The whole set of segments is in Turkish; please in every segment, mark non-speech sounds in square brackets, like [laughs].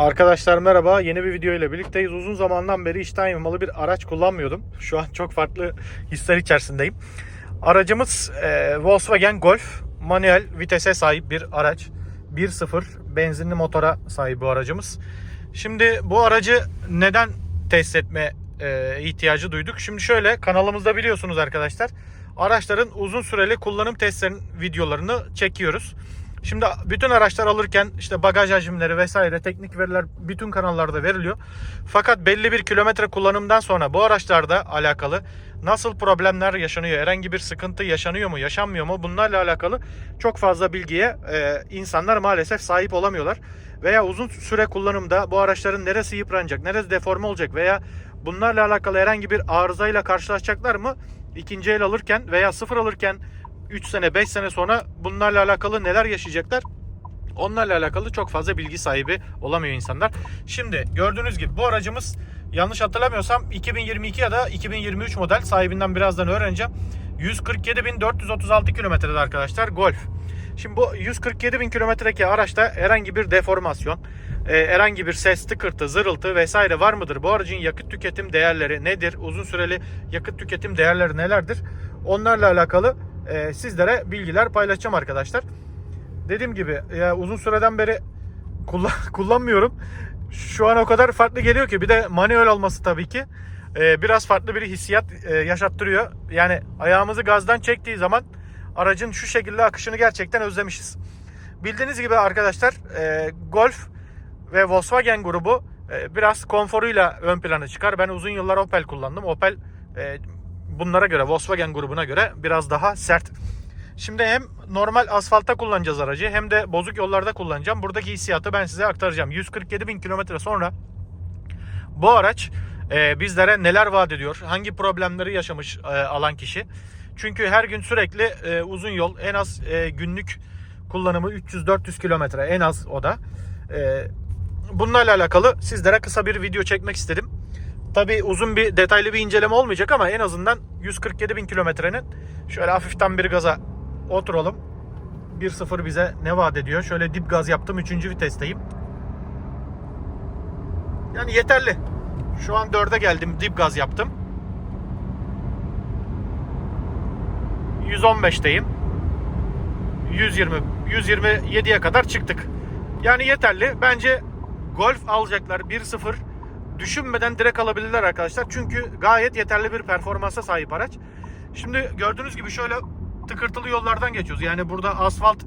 Arkadaşlar merhaba. Yeni bir video ile birlikteyiz. Uzun zamandan beri içten yanmalı bir araç kullanmıyordum. Şu an çok farklı hisler içerisindeyim. Aracımız e, Volkswagen Golf. Manuel vitese sahip bir araç. 1.0 benzinli motora sahip bu aracımız. Şimdi bu aracı neden test etme e, ihtiyacı duyduk? Şimdi şöyle kanalımızda biliyorsunuz arkadaşlar. Araçların uzun süreli kullanım testlerinin videolarını çekiyoruz. Şimdi bütün araçlar alırken işte bagaj hacimleri vesaire teknik veriler bütün kanallarda veriliyor. Fakat belli bir kilometre kullanımdan sonra bu araçlarda alakalı nasıl problemler yaşanıyor, herhangi bir sıkıntı yaşanıyor mu, yaşanmıyor mu bunlarla alakalı çok fazla bilgiye e, insanlar maalesef sahip olamıyorlar. Veya uzun süre kullanımda bu araçların neresi yıpranacak, neresi deforme olacak veya bunlarla alakalı herhangi bir arızayla karşılaşacaklar mı? İkinci el alırken veya sıfır alırken 3 sene 5 sene sonra bunlarla alakalı neler yaşayacaklar? Onlarla alakalı çok fazla bilgi sahibi olamıyor insanlar. Şimdi gördüğünüz gibi bu aracımız yanlış hatırlamıyorsam 2022 ya da 2023 model sahibinden birazdan öğreneceğim. 147.436 kilometrede arkadaşlar Golf. Şimdi bu 147.000 kilometredeki araçta herhangi bir deformasyon, e, herhangi bir ses, tıkırtı, zırıltı vesaire var mıdır? Bu aracın yakıt tüketim değerleri nedir? Uzun süreli yakıt tüketim değerleri nelerdir? Onlarla alakalı e, sizlere bilgiler paylaşacağım arkadaşlar. Dediğim gibi ya uzun süreden beri kullan, [laughs] kullanmıyorum. Şu an o kadar farklı geliyor ki bir de manuel olması tabii ki e, biraz farklı bir hissiyat e, yaşattırıyor. Yani ayağımızı gazdan çektiği zaman aracın şu şekilde akışını gerçekten özlemişiz. Bildiğiniz gibi arkadaşlar e, Golf ve Volkswagen grubu e, biraz konforuyla ön plana çıkar. Ben uzun yıllar Opel kullandım. Opel e, bunlara göre Volkswagen grubuna göre biraz daha sert. Şimdi hem normal asfaltta kullanacağız aracı hem de bozuk yollarda kullanacağım. Buradaki hissiyatı ben size aktaracağım. 147 bin kilometre sonra bu araç e, bizlere neler vaat ediyor? Hangi problemleri yaşamış e, alan kişi? Çünkü her gün sürekli e, uzun yol en az e, günlük kullanımı 300-400 kilometre en az o da. E, bunlarla alakalı sizlere kısa bir video çekmek istedim. Tabi uzun bir detaylı bir inceleme olmayacak ama en azından 147 bin kilometrenin şöyle hafiften bir gaza oturalım. 1.0 bize ne vaat ediyor? Şöyle dip gaz yaptım. 3. vitesteyim. Yani yeterli. Şu an 4'e geldim. Dip gaz yaptım. 115'teyim. 120 127'ye kadar çıktık. Yani yeterli. Bence Golf alacaklar 1.0 düşünmeden direkt alabilirler arkadaşlar. Çünkü gayet yeterli bir performansa sahip araç. Şimdi gördüğünüz gibi şöyle tıkırtılı yollardan geçiyoruz. Yani burada asfalt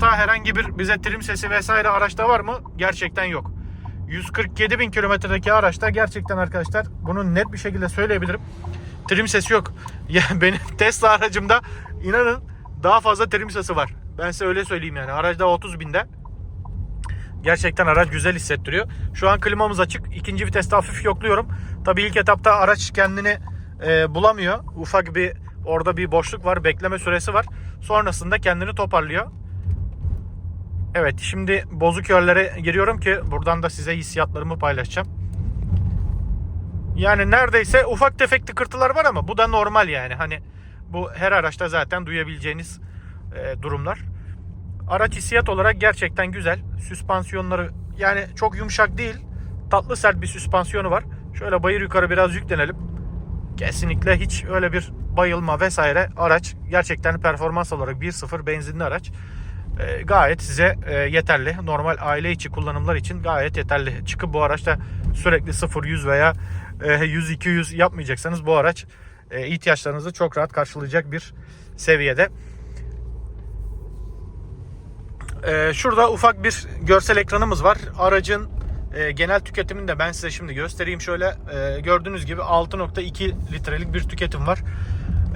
ta herhangi bir bize trim sesi vesaire araçta var mı? Gerçekten yok. 147 bin kilometredeki araçta gerçekten arkadaşlar bunu net bir şekilde söyleyebilirim. Trim sesi yok. [laughs] Ya benim Tesla aracımda inanın daha fazla trim sesi var. Ben size öyle söyleyeyim yani. Aracda 30 binde. Gerçekten araç güzel hissettiriyor. Şu an klimamız açık. İkinci viteste hafif yokluyorum. Tabii ilk etapta araç kendini e, bulamıyor. Ufak bir orada bir boşluk var. Bekleme süresi var. Sonrasında kendini toparlıyor. Evet şimdi bozuk yerlere giriyorum ki buradan da size hissiyatlarımı paylaşacağım. Yani neredeyse ufak tefek tıkırtılar var ama bu da normal yani. Hani bu her araçta zaten duyabileceğiniz e, durumlar. Araç hissiyat olarak gerçekten güzel. Süspansiyonları yani çok yumuşak değil. Tatlı sert bir süspansiyonu var. Şöyle bayır yukarı biraz yüklenelim. Kesinlikle hiç öyle bir bayılma vesaire araç gerçekten performans olarak 1.0 benzinli araç. E, gayet size e, yeterli. Normal aile içi kullanımlar için gayet yeterli. Çıkıp bu araçta sürekli 0-100 veya e, 100-200 yapmayacaksanız bu araç e, ihtiyaçlarınızı çok rahat karşılayacak bir seviyede. Ee, şurada ufak bir görsel ekranımız var. Aracın e, genel tüketimini de ben size şimdi göstereyim. Şöyle e, gördüğünüz gibi 6.2 litrelik bir tüketim var.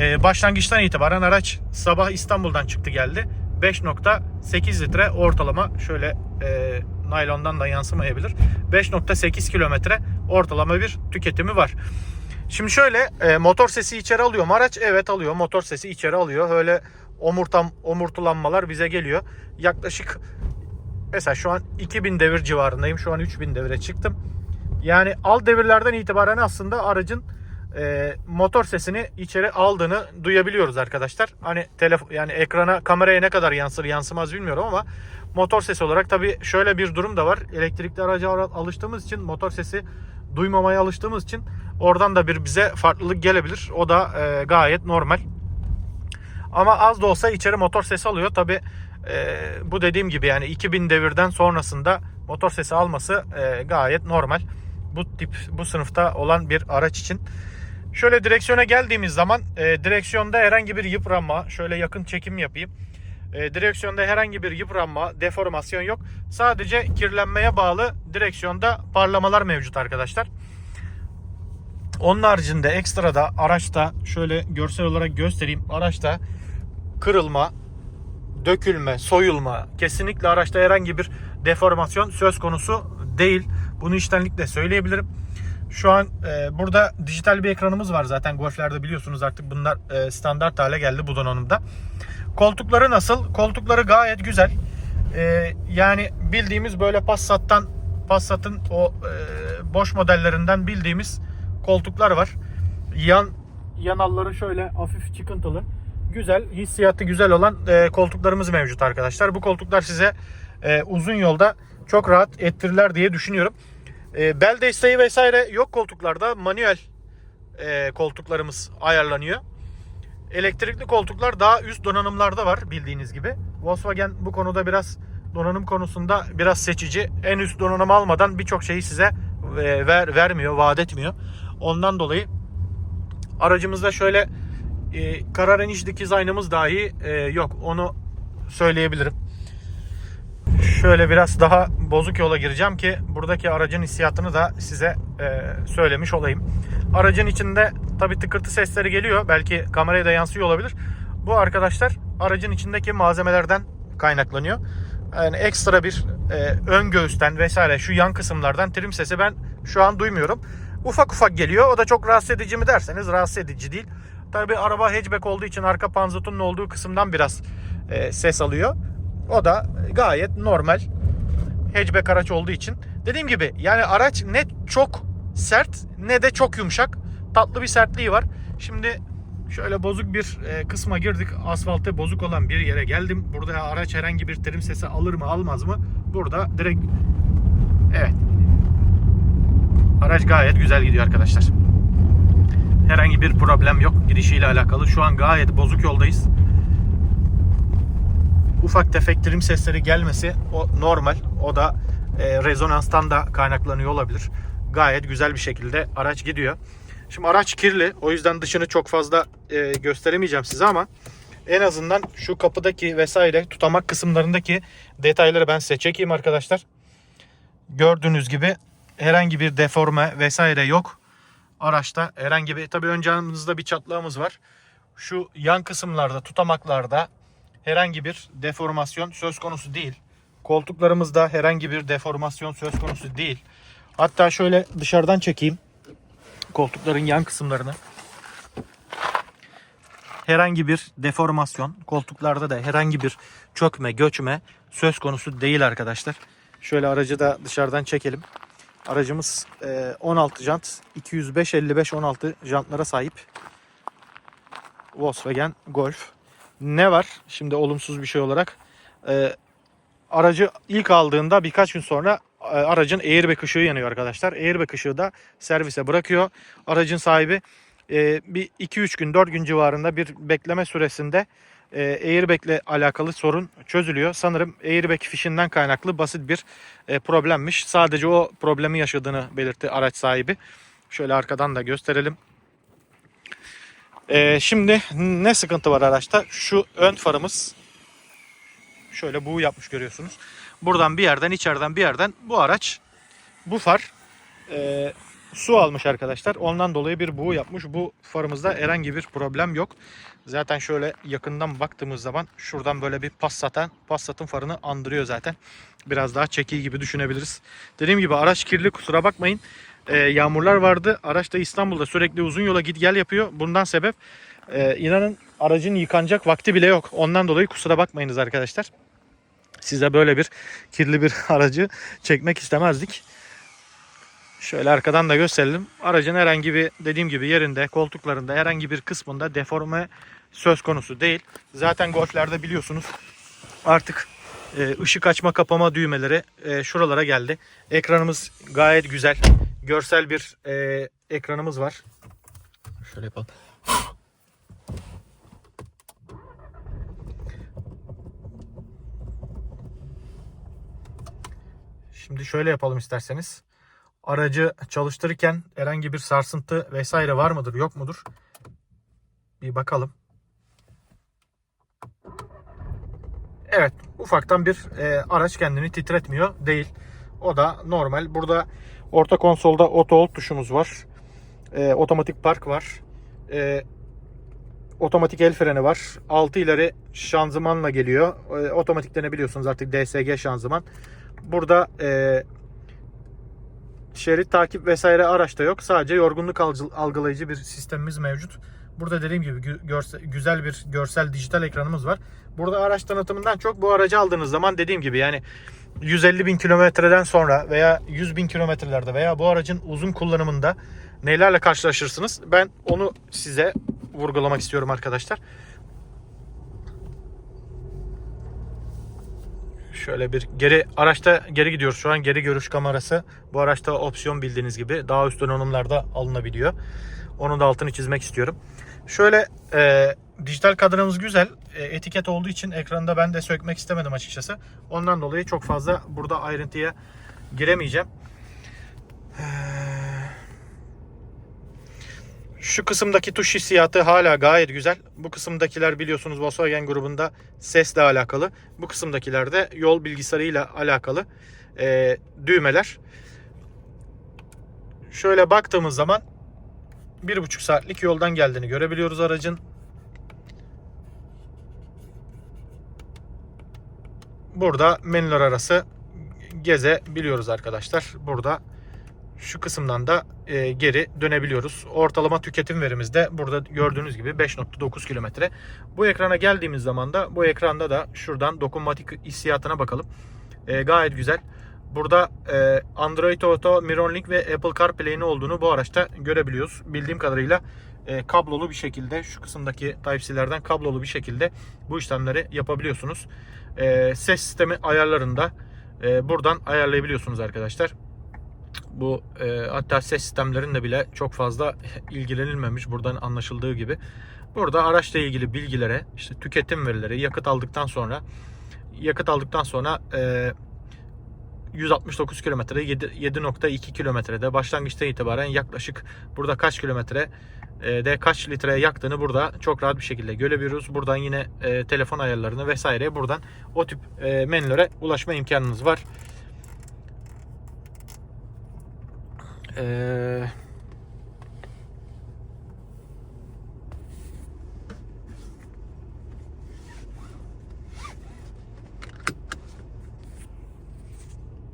E, başlangıçtan itibaren araç sabah İstanbul'dan çıktı geldi. 5.8 litre ortalama şöyle e, naylondan da yansımayabilir. 5.8 kilometre ortalama bir tüketimi var. Şimdi şöyle e, motor sesi içeri alıyor mu araç? Evet alıyor. Motor sesi içeri alıyor. Öyle omurtam omurtulanmalar bize geliyor. Yaklaşık mesela şu an 2000 devir civarındayım. Şu an 3000 devire çıktım. Yani alt devirlerden itibaren aslında aracın e, motor sesini içeri aldığını duyabiliyoruz arkadaşlar. Hani telefon yani ekrana kameraya ne kadar yansır yansımaz bilmiyorum ama motor sesi olarak tabii şöyle bir durum da var. Elektrikli araca ara- alıştığımız için motor sesi duymamaya alıştığımız için oradan da bir bize farklılık gelebilir. O da e, gayet normal. Ama az da olsa içeri motor sesi alıyor. Tabi bu dediğim gibi yani 2000 devirden sonrasında motor sesi alması e, gayet normal. Bu tip bu sınıfta olan bir araç için. Şöyle direksiyona geldiğimiz zaman e, direksiyonda herhangi bir yıpranma, şöyle yakın çekim yapayım. E, direksiyonda herhangi bir yıpranma, deformasyon yok. Sadece kirlenmeye bağlı direksiyonda parlamalar mevcut arkadaşlar. Onun haricinde ekstra da araçta şöyle görsel olarak göstereyim. Araçta kırılma, dökülme, soyulma kesinlikle araçta herhangi bir deformasyon söz konusu değil. Bunu içtenlikle söyleyebilirim. Şu an e, burada dijital bir ekranımız var zaten Golf'lerde biliyorsunuz artık bunlar e, standart hale geldi bu donanımda. Koltukları nasıl? Koltukları gayet güzel. E, yani bildiğimiz böyle Passat'tan Passat'ın o e, boş modellerinden bildiğimiz koltuklar var. Yan yanalları şöyle hafif çıkıntılı. Güzel, hissiyatı güzel olan e, koltuklarımız mevcut arkadaşlar. Bu koltuklar size e, uzun yolda çok rahat ettirirler diye düşünüyorum. E, bel desteği vesaire yok koltuklarda. Manuel e, koltuklarımız ayarlanıyor. Elektrikli koltuklar daha üst donanımlarda var bildiğiniz gibi. Volkswagen bu konuda biraz donanım konusunda biraz seçici. En üst donanım almadan birçok şeyi size e, ver, vermiyor, vaat etmiyor. Ondan dolayı aracımızda şöyle e, kararan iç dikiz aynamız dahi e, yok. Onu söyleyebilirim. Şöyle biraz daha bozuk yola gireceğim ki buradaki aracın hissiyatını da size e, söylemiş olayım. Aracın içinde tabi tıkırtı sesleri geliyor. Belki kameraya da yansıyor olabilir. Bu arkadaşlar aracın içindeki malzemelerden kaynaklanıyor. Yani ekstra bir e, ön göğüsten vesaire şu yan kısımlardan trim sesi ben şu an duymuyorum. Ufak ufak geliyor. O da çok rahatsız edici mi derseniz rahatsız edici değil. Tabi araba hatchback olduğu için arka panzotunun olduğu kısımdan biraz e, ses alıyor. O da gayet normal. Hatchback araç olduğu için. Dediğim gibi yani araç ne çok sert ne de çok yumuşak. Tatlı bir sertliği var. Şimdi şöyle bozuk bir e, kısma girdik. Asfaltı bozuk olan bir yere geldim. Burada araç herhangi bir trim sesi alır mı almaz mı? Burada direkt evet. Araç gayet güzel gidiyor arkadaşlar. Herhangi bir problem yok girişiyle alakalı. Şu an gayet bozuk yoldayız. Ufak tefek trim sesleri gelmesi o normal. O da e, rezonanstan da kaynaklanıyor olabilir. Gayet güzel bir şekilde araç gidiyor. Şimdi araç kirli. O yüzden dışını çok fazla e, gösteremeyeceğim size ama en azından şu kapıdaki vesaire tutamak kısımlarındaki detayları ben size çekeyim arkadaşlar. Gördüğünüz gibi herhangi bir deforme vesaire yok. Araçta herhangi bir tabii ön camımızda bir çatlağımız var. Şu yan kısımlarda tutamaklarda herhangi bir deformasyon söz konusu değil. Koltuklarımızda herhangi bir deformasyon söz konusu değil. Hatta şöyle dışarıdan çekeyim koltukların yan kısımlarını. Herhangi bir deformasyon, koltuklarda da herhangi bir çökme, göçme söz konusu değil arkadaşlar. Şöyle aracı da dışarıdan çekelim. Aracımız e, 16 jant, 205 55 16 jantlara sahip. Volkswagen Golf. Ne var şimdi olumsuz bir şey olarak? E, aracı ilk aldığında birkaç gün sonra e, aracın airbag ışığı yanıyor arkadaşlar. Airbag ışığı da servise bırakıyor. Aracın sahibi e, bir 2-3 gün 4 gün civarında bir bekleme süresinde e, airbag ile alakalı sorun çözülüyor. Sanırım airbag fişinden kaynaklı basit bir e, problemmiş. Sadece o problemi yaşadığını belirtti araç sahibi. Şöyle arkadan da gösterelim. E, şimdi ne sıkıntı var araçta? Şu ön farımız şöyle buğu yapmış görüyorsunuz. Buradan bir yerden içeriden bir yerden bu araç bu far e, su almış arkadaşlar. Ondan dolayı bir buğu yapmış. Bu farımızda herhangi bir problem yok. Zaten şöyle yakından baktığımız zaman şuradan böyle bir Passat'ın Passat'ın farını andırıyor zaten. Biraz daha çeki gibi düşünebiliriz. Dediğim gibi araç kirli kusura bakmayın. E, yağmurlar vardı. Araç da İstanbul'da sürekli uzun yola git gel yapıyor. Bundan sebep e, inanın aracın yıkanacak vakti bile yok. Ondan dolayı kusura bakmayınız arkadaşlar. Size böyle bir kirli bir [laughs] aracı çekmek istemezdik. Şöyle arkadan da gösterelim. Aracın herhangi bir dediğim gibi yerinde, koltuklarında herhangi bir kısmında deforme söz konusu değil. Zaten golflerde biliyorsunuz artık e, ışık açma kapama düğmeleri e, şuralara geldi. Ekranımız gayet güzel. Görsel bir e, ekranımız var. Şöyle yapalım. Şimdi şöyle yapalım isterseniz. Aracı çalıştırırken herhangi bir sarsıntı vesaire var mıdır yok mudur? Bir bakalım. Evet ufaktan bir e, araç kendini titretmiyor değil. O da normal. Burada orta konsolda auto hold tuşumuz var. E, otomatik park var. E, otomatik el freni var. 6 ileri şanzımanla geliyor. E, otomatikten ne biliyorsunuz artık DSG şanzıman. Burada e, şerit takip vesaire araçta yok. Sadece yorgunluk algı- algılayıcı bir sistemimiz mevcut. Burada dediğim gibi görse- güzel bir görsel dijital ekranımız var. Burada araç tanıtımından çok bu aracı aldığınız zaman dediğim gibi yani 150 bin kilometreden sonra veya 100 bin kilometrelerde veya bu aracın uzun kullanımında nelerle karşılaşırsınız? Ben onu size vurgulamak istiyorum arkadaşlar. Şöyle bir geri araçta geri gidiyoruz. Şu an geri görüş kamerası. Bu araçta opsiyon bildiğiniz gibi daha üst donanımlarda alınabiliyor. Onun da altını çizmek istiyorum. Şöyle e, dijital kadranımız güzel. E, etiket olduğu için ekranda ben de sökmek istemedim açıkçası. Ondan dolayı çok fazla burada ayrıntıya giremeyeceğim. Şu kısımdaki tuş hissiyatı hala gayet güzel. Bu kısımdakiler biliyorsunuz Volkswagen grubunda sesle alakalı. Bu kısımdakiler de yol bilgisayarıyla alakalı e, düğmeler. Şöyle baktığımız zaman bir buçuk saatlik yoldan geldiğini görebiliyoruz aracın. Burada menüler arası gezebiliyoruz arkadaşlar. Burada şu kısımdan da e, geri dönebiliyoruz. Ortalama tüketim verimiz de burada gördüğünüz gibi 5.9 kilometre. Bu ekrana geldiğimiz zaman da bu ekranda da şuradan dokunmatik hissiyatına bakalım. E, gayet güzel. Burada e, Android Auto, Mironlink ve Apple CarPlay'in olduğunu bu araçta görebiliyoruz. Bildiğim kadarıyla e, kablolu bir şekilde şu kısımdaki Type-C'lerden kablolu bir şekilde bu işlemleri yapabiliyorsunuz. E, ses sistemi ayarlarında e, buradan ayarlayabiliyorsunuz arkadaşlar. Bu e, hatta ses sistemlerinde bile çok fazla ilgilenilmemiş buradan anlaşıldığı gibi. Burada araçla ilgili bilgilere, işte tüketim verileri, yakıt aldıktan sonra yakıt aldıktan sonra e, 169 kilometre 7.2 kilometrede başlangıçta itibaren yaklaşık burada kaç kilometre e, de kaç litre yaktığını burada çok rahat bir şekilde görebiliyoruz. Buradan yine e, telefon ayarlarını vesaire buradan o tip e, menülere ulaşma imkanınız var. Eee